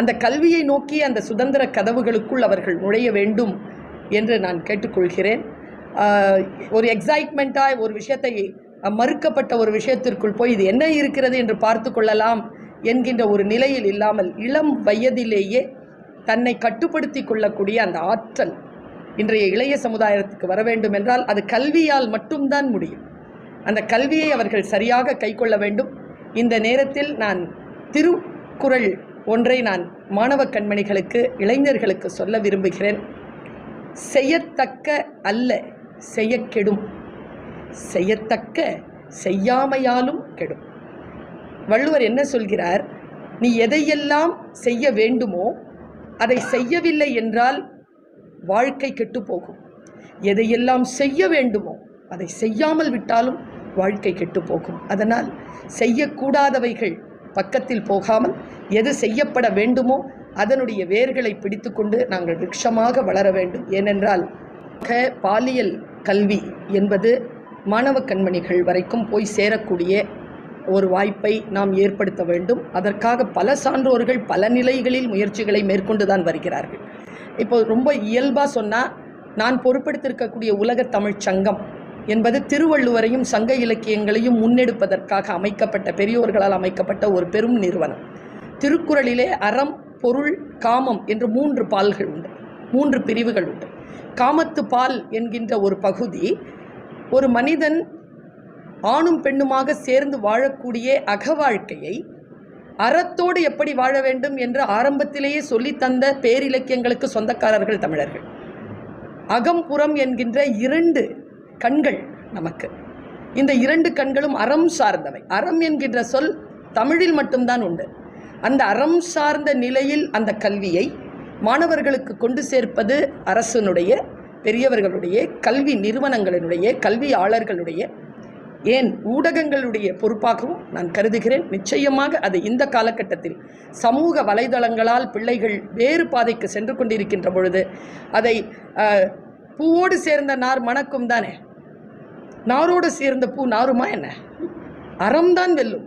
அந்த கல்வியை நோக்கி அந்த சுதந்திர கதவுகளுக்குள் அவர்கள் நுழைய வேண்டும் என்று நான் கேட்டுக்கொள்கிறேன். ஒரு எக்ஸைட்மெண்ட்டாக ஒரு விஷயத்தை மறுக்கப்பட்ட ஒரு விஷயத்திற்குள் போய் இது என்ன இருக்கிறது என்று பார்த்து கொள்ளலாம் என்கின்ற ஒரு நிலையில் இல்லாமல் இளம் வயதிலேயே தன்னை கட்டுப்படுத்தி கொள்ளக்கூடிய அந்த ஆற்றல் இன்றைய இளைய சமுதாயத்துக்கு வர வேண்டும் என்றால் அது கல்வியால் மட்டும்தான் முடியும். அந்த கல்வியை அவர்கள் சரியாக கைக்கொள்ள வேண்டும். இந்த நேரத்தில் நான் திருக்குறள் ஒன்றை நான் மாணவ கண்மணிகளுக்கு இளைஞர்களுக்கு சொல்ல விரும்புகிறேன். செய்யத்தக்க அல்ல செய்ய கெடும். செய்யத்தக்க செய்யாமையாலும் கெடும். வள்ளுவர் என்ன சொல்கிறார்? நீ எதையெல்லாம் செய்ய வேண்டுமோ அதை செய்யவில்லை என்றால் வாழ்க்கை கெட்டு போகும். எதையெல்லாம் செய்ய வேண்டுமோ அதை செய்யாமல் விட்டாலும் வாழ்க்கை கெட்டு போகும். அதனால் செய்யக்கூடாதவைகள் பக்கத்தில் போகாமல் எது செய்யப்பட வேண்டுமோ அதனுடைய வேர்களை பிடித்துக்கொண்டு நாங்கள் விருட்சமாக வளர வேண்டும். ஏனென்றால் க- பாலியல் கல்வி என்பது மாணவ கண்மணிகள் வரைக்கும் போய் சேரக்கூடிய ஒரு வாய்ப்பை நாம் ஏற்படுத்த வேண்டும். அதற்காக பல சான்றோர்கள் பல நிலைகளில் முயற்சிகளை மேற்கொண்டு தான் வருகிறார்கள். இப்போ ரொம்ப இயல்பாக சொன்னால் நான் பொறுப்படுத்திருக்கக்கூடிய உலக தமிழ்ச் சங்கம் என்பது திருவள்ளுவரையும் சங்க இலக்கியங்களையும் முன்னெடுப்பதற்காக அமைக்கப்பட்ட பெரியோர்களால் அமைக்கப்பட்ட ஒரு பெரும் நிறுவனம். திருக்குறளிலே அறம் பொருள் காமம் என்று மூன்று பால்கள் உண்டு. மூன்று பிரிவுகள் உண்டு. காமத்து பால் என்கின்ற ஒரு பகுதி ஒரு மனிதன் ஆணும் பெண்ணுமாக சேர்ந்து வாழக்கூடிய அக வாழ்க்கையை அறத்தோடு எப்படி வாழ வேண்டும் என்று ஆரம்பத்திலேயே சொல்லித் தந்த பேரிலக்கியங்களுக்கு சொந்தக்காரர்கள் தமிழர்கள். அகம் புறம் என்கின்ற இரண்டு கண்கள் நமக்கு. இந்த இரண்டு கண்களும் அறம் சார்ந்தவை. அறம் என்கின்ற சொல் தமிழில் மட்டும்தான் உண்டு. அந்த அறம் சார்ந்த நிலையில் அந்த கல்வியை மாணவர்களுக்கு கொண்டு சேர்ப்பது அரசனுடைய பெரியவர்களுடைய கல்வி நிறுவனங்களினுடைய கல்வியாளர்களுடைய ஏன் ஊடகங்களுடைய பொறுப்பாகவும் நான் கருதுகிறேன். நிச்சயமாக அது இந்த காலகட்டத்தில் சமூக வலைதளங்களால் பிள்ளைகள் வேறு பாதைக்கு சென்று கொண்டிருக்கின்ற பொழுது அதை பூவோடு சேர்ந்த நார் மணக்கும் தானே? நாரோடு சேர்ந்த பூ நாருமா என்ன? அறம்தான் வெல்லும்.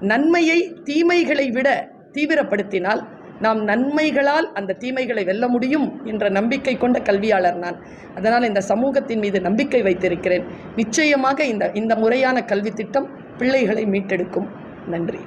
நன்மையை தீமைகளை விட தீவிரப்படுத்தினால் நாம் நன்மைகளால் அந்த தீமைகளை வெல்ல முடியும் என்ற நம்பிக்கை கொண்ட கல்வியாளர் நான். அதனால் இந்த சமூகத்தின் மீது நம்பிக்கை வைத்திருக்கிறேன். நிச்சயமாக இந்த இந்த முறையான கல்வி திட்டம் பிள்ளைகளை மீட்டெடுக்கும். நன்றி.